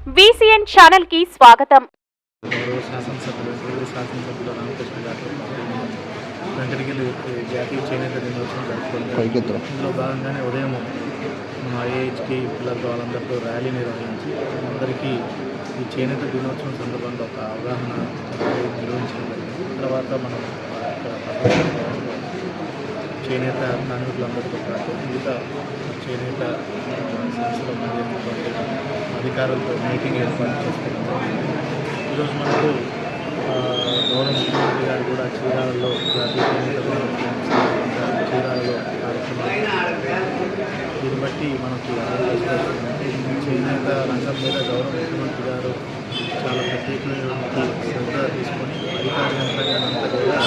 Nine ఛానల్కి స్వాగతం వెంకటగిరి జాతీయ చేనేత దినోత్సవం జరుపుకుంటారు ఇందులో భాగంగానే ఉదయం మన ఐఏహెచ్కి పిల్లలతో వాళ్ళందరితో ర్యాలీ నిర్వహించి అందరికీ ఈ చేనేత దినోత్సవం సందర్భంగా ఒక అవగాహన నిర్వహించడం జరిగింది. తర్వాత మనం చేనేత కార్మికులందరితో పాటు మిగతా చేనేత సంస్థలో పనిచేస్తున్నటువంటి అధికారులతో మీటింగ్ ఏర్పాటు చేసుకున్నాం ఈరోజు మనకు గౌరవ ముఖ్యమంత్రి గారు కూడా చీరాలలో చీరాలలో దీన్ని బట్టి మనకి చేనేత రంగం మీద గౌరవ ముఖ్యమంత్రి గారు చాలా ప్రత్యేకమైనటువంటి శ్రద్ధ తీసుకొని అధికార యంత్రాంగాన్ని అంతా కూడా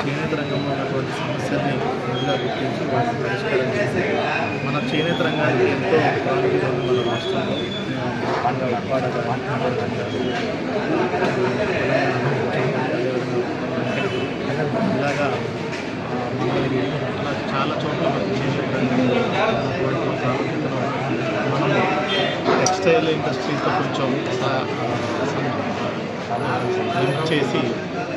చేనేత రంగంలో ఉన్నటువంటి సమస్యల్ని ముందుగా గుర్తించి వాటిని పరిష్కారం చేసి చేనేత రంగానికి ఎంతో ప్రాముఖ్యత ఉంది మన రాష్ట్రంలో ఆ, ఉప్పాడ ఇలాగా ఆ, అలా చాలా చోట్ల చేనేత ప్రాముఖ్యతను మనం టెక్స్టైల్ ఇండస్ట్రీతో కొంచెం లింక్ చేసి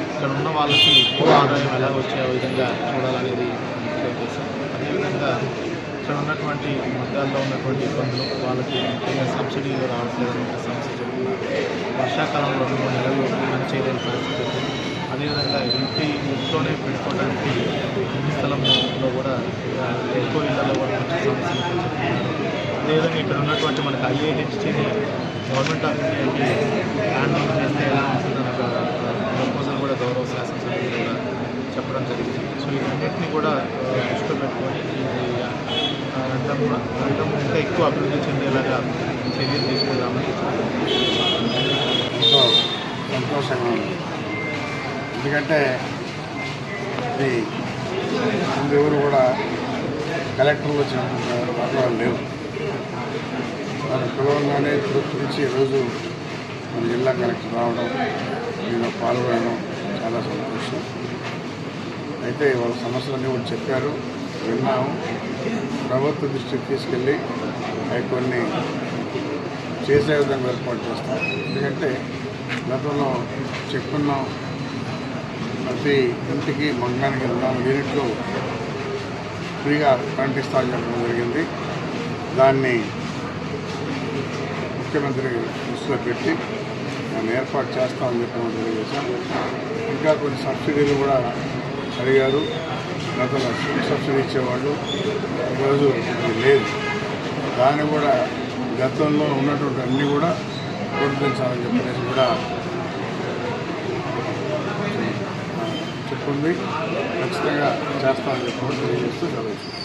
ఇక్కడ ఉన్న వాళ్ళకి ఎక్కువ ఆదాయం ఎలా వచ్చే విధంగా చూడాలనేది అదేవిధంగా ఇక్కడ ఉన్నటువంటి మధ్యాల్లో ఉన్నటువంటి ఇబ్బందులు వాళ్ళకి ముఖ్యంగా సబ్సిడీ రావట్లేదని సమస్య చెప్తున్నారు. వర్షాకాలంలో మూడు నెలలు పని చేయలేని పరిస్థితి ఉంది. అదేవిధంగా ఇంటి ఇంట్లోనే పెట్టుకోవడానికి ఇంటి స్థలంలో కూడా ఎక్కువ ఇళ్ళలో కూడా కొంచెం సమస్యలు అదేవిధంగా ఇక్కడ ఉన్నటువంటి మనకి ఐఏహెచ్టీని గవర్నమెంట్ ఆఫ్ ఇండియాకి హ్యాండింగ్ చేస్తే ఎలా ఉంటుందని ఒక ప్రపోజల్ కూడా గౌరవ శాసనసభ్యులు కూడా చెప్పడం జరిగింది. సో ఇవన్నింటినీ కూడా దృష్టిలో పెట్టుకొని ఈ రంగం రంగం ఇంకా ఎక్కువ అభివృద్ధి చెందేలాగా చర్యలు తీసుకుందామని ఎంతో సంతోషంగా ఉంది. ఎందుకంటే ఇది ముందు ఎవరు కూడా కలెక్టర్లు వచ్చినటువంటి మాట్లాడాలు లేవు వారు పిలవగానే గురించి ఈరోజు మన జిల్లా కలెక్టర్ రావడం దీనిలో పాల్గొనడం చాలా సంతోషం. అయితే వాళ్ళ సమస్యలన్నీ కూడా చెప్పారు. విన్నాము. ప్రభుత్వ దృష్టికి తీసుకెళ్ళి అవి కొన్ని చేసే విధంగా ఏర్పాటు చేస్తాం. ఎందుకంటే గతంలో చెప్పున్నాం ప్రతి ఇంటికి మంగానికి నాలుగు యూనిట్లు ఫ్రీగా కరెంట్ ఇస్తామని చెప్పడం జరిగింది. దాన్ని ముఖ్యమంత్రి దృష్టిలో పెట్టి దాన్ని ఏర్పాటు చేస్తామని చెప్పడం తెలియజేశాం ఇంకా కొన్ని సబ్సిడీలు కూడా అడిగారు. గతంలో ఫుడ్ సబ్సిడీ ఇచ్చేవాళ్ళు ఈరోజు లేదు. దాన్ని కూడా గతంలో ఉన్నటువంటి అన్నీ కూడా గుర్తించాలని చెప్పేసి కూడా చెప్పింది. ఖచ్చితంగా చేస్తామని చెప్పి తెలియజేస్తూ చదువుతుంది